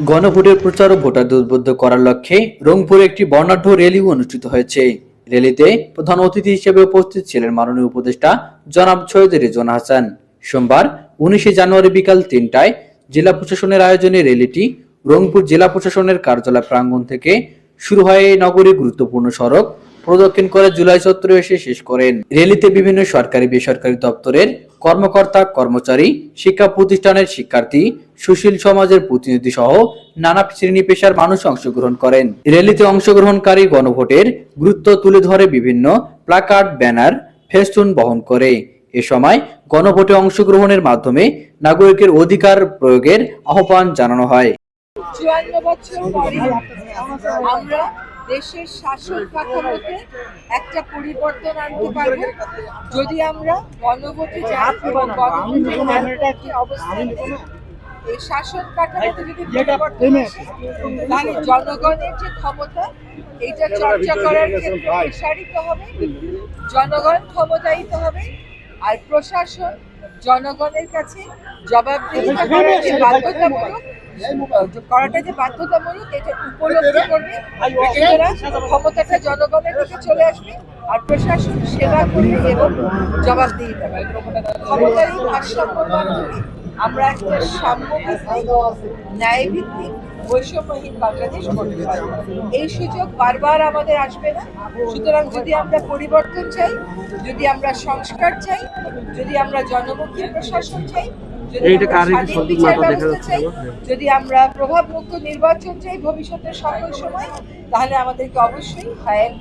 গণভোটের প্রচার ও ভোটারদের উদ্বুদ্ধ করার লক্ষ্যে রংপুরে একটি বর্ণাঢ্য র্যালি অনুষ্ঠিত হয়েছে। র্যালিতে প্রধান অতিথি হিসেবে উপস্থিত ছিলেন মাননীয় উপদেষ্টা জনাব সৈয়দ রিজওয়ান হাসান। সোমবার উনিশে জানুয়ারি বিকাল তিনটায় জেলা প্রশাসনের আয়োজনে র্যালিটি রংপুর জেলা প্রশাসনের কার্যালয় প্রাঙ্গণ থেকে শুরু হয় এই নগরীর গুরুত্বপূর্ণ সড়ক। প্রদক্ষিণ করে জুলাই চত্বরে এসে শেষ করেন। র্যালিতে বিভিন্ন সরকারি বেসরকারি দপ্তরের কর্মকর্তা, কর্মচারী, শিক্ষা প্রতিষ্ঠানের শিক্ষার্থী সুশীল সমাজের প্রতিনিধি সহ নানা শ্রেণি পেশার মানুষ অংশগ্রহণ করেন। র্যালিতে অংশগ্রহণকারী গণভোটের গুরুত্ব তুলে ধরে বিভিন্ন প্লাকার্ড, ব্যানার, ফেস্টুন বহন করে। এ সময় গণভোটে অংশগ্রহণের মাধ্যমে নাগরিকের অধিকার প্রয়োগের আহ্বান জানানো হয়। দেশের শাসন কাঠামোতে একটা পরিবর্তন আনতে পারব। যদি আমরা গণভোটে যাই এবং গণভোটের অবস্থান। এই শাসন কাঠামোতে যদি তাহলে জনগণের যে ক্ষমতা এইটা চর্চা করার ক্ষেত্রে প্রসারিত হবে। জনগণ ক্ষমতায়িত হবে আর প্রশাসন জনগণের কাছে জবাবদিহিতা করার যে বাধ্যতামূলক করাটা যে বাধ্যতামূলক এটা উপলব্ধি করবে। ক্ষমতাটা জনগণের দিকে চলে আসবে আর প্রশাসন সেবা করবে এবং জবাবদিহিতা করবে। ক্ষমতার মাধ্যমে আমরা একটা সাম্যভিত্তিক ন্যায়ভিত্তিক বৈষম্যহীন বাংলাদেশ করতে পারব এই সুযোগ বারবার আমাদের আসবে না। সুতরাং যদি আমরা পরিবর্তন চাই যদি আমরা সংস্কার চাই যদি আমরা জনমুখী প্রশাসন চাই যদি আমরা চাই যদি আমরা প্রভাবমুক্ত নির্বাচন চাই ভবিষ্যতের সকল সময় তাহলে আমাদেরকে অবশ্যই হায়ার